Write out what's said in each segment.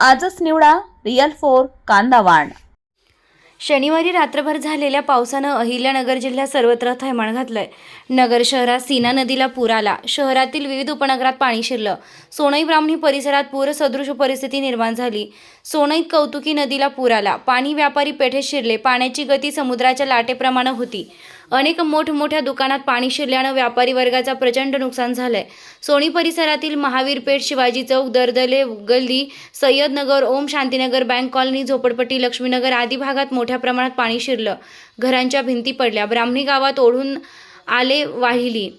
आजच निवडा real four कांदा वाण शनिवारी रात्रभर झालेल्या पावसानं अहिल्यानगर जिल्ह्यात सर्वत्र थैमान घातलंय. नगर शहरात सीना नदीला पूर आला. शहरातील विविध उपनगरात पाणी शिरलं. सोनई ब्राह्मणी परिसरात पूरसदृश परिस्थिती निर्माण झाली. सोनईत कौतुकी नदीला पूर आला. पाणी व्यापारी पेठेत शिरले. पाण्याची गती समुद्राच्या लाटेप्रमाणे होती. अनेक मोठमोठ्या दुकानात पाणी शिरल्यानं व्यापारी वर्गाचा प्रचंड नुकसान झालंय. सोनी परिसरातील महावीर पेठ शिवाजी चौक दरदले गल्ली सय्यदनगर ओम शांतीनगर बँक कॉलनी झोपडपट्टी लक्ष्मीनगर आदी भागात मोठ्या प्रमाणात पाणी शिरलं. घरांच्या भिंती पडल्या. ब्राह्मणी गावात ओढून आले वाहिली.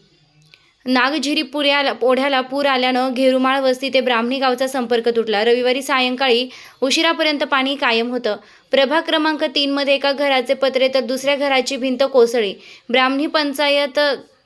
नागझिरी पुऱ्याला ओढ्याला पूर आल्यानं घेरुमाळ वस्ती ते ब्राह्मणी गावचा संपर्क तुटला. रविवारी सायंकाळी उशिरापर्यंत पाणी कायम होतं. प्रभाग क्रमांक तीनमध्ये एका घराचे पत्रे तर दुसऱ्या घराची भिंत कोसळी ब्राह्मणी पंचायत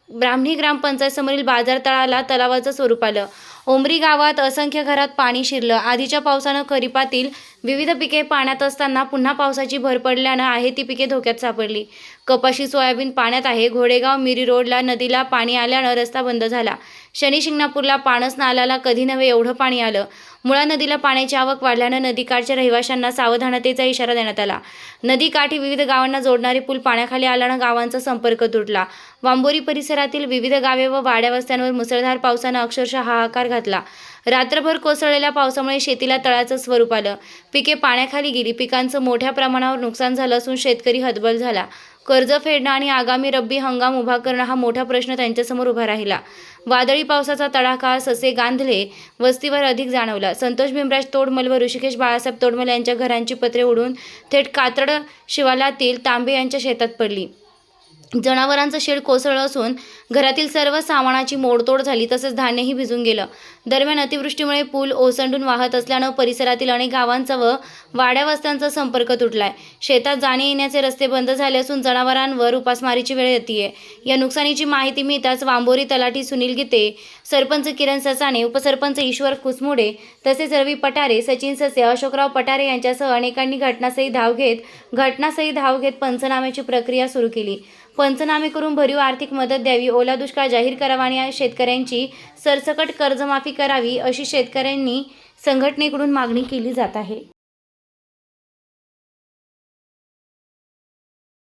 ब्राह्मणी ग्रामपंचायत समोरील बाजार तळाला तलावाचं स्वरूप आलं. ओमरी गावात असंख्य घरात पाणी शिरलं. आधीच्या पावसानं खरीपातील विविध पिके पाण्यात असताना पुन्हा पावसाची भर पडल्यानं आहे ती पिके धोक्यात सापडली. कपाशी सोयाबीन पाण्यात आहे. घोडेगाव मिरी रोडला नदीला पाणी आल्यानं रस्ता बंद झाला. शनी शिंगणापूरला पाणस नाल्याला कधी नव्हे एवढं पाणी आलं. मुळा नदीला पाण्याची आवक वाढल्यानं नदीकाठच्या रहिवाशांना सावधानतेचा इशारा देण्यात आला. नदीकाठी विविध गावांना जोडणारे पूल पाण्याखाली आल्यानं गावांचा संपर्क तुटला. वांबोरी परिसरातील विविध गावे व वाड्या वस्त्यांवर मुसळधार पावसानं अक्षरशः हाहाकार घातला. रात्रभर कोसळलेल्या पावसामुळे शेतीला तळाचं स्वरूप आलं. पिके पाण्याखाली गेली. पिकांचं मोठ्या प्रमाणावर नुकसान झालं असून शेतकरी हतबल झाला. कर्ज फेडणं आणि आगामी रब्बी हंगाम उभा करणं हा मोठा प्रश्न त्यांच्यासमोर उभा राहिला. वादळी पावसाचा तडाखा ससे गांधले वस्तीवर अधिक जाणवला. संतोष भीमराज तोडमल व ऋषिकेश बाळासाहेब तोडमल यांच्या घरांची पत्रे उडून थेट कातड शिवालातील तांबे यांच्या शेतात पडली. जनावरांचं शेड कोसळलं असून घरातील सर्व सामानाची मोडतोड झाली तसंच धान्यही भिजून गेलं. दरम्यान अतिवृष्टीमुळे पूल ओसंडून वाहत असल्यानं परिसरातील अनेक गावांचा व वाड्यावस्त्यांचा संपर्क तुटलाय. शेतात जाणे येण्याचे रस्ते बंद झाले असून जनावरांवर उपासमारीची वेळ येते या नुकसानीची माहिती मिळताच वांबोरी तलाठी सुनील गीते सरपंच किरण ससाने उपसरपंच ईश्वर कुसमुडे तसेच रवी पटारे सचिन ससे अशोकराव पटारे यांच्यासह अनेकांनी घटनास्थळी धाव घेत घटनास्थळी धाव घेत पंचनाम्याची प्रक्रिया सुरू केली. पंचनामे करून भरीव आर्थिक मदत द्यावी ओला दुष्काळ जाहीर करावा आणि या शेतकऱ्यांची सरसकट कर्जमाफी करावी अशी शेतकऱ्यांनी संघटनेकडून मागणी केली जात आहे.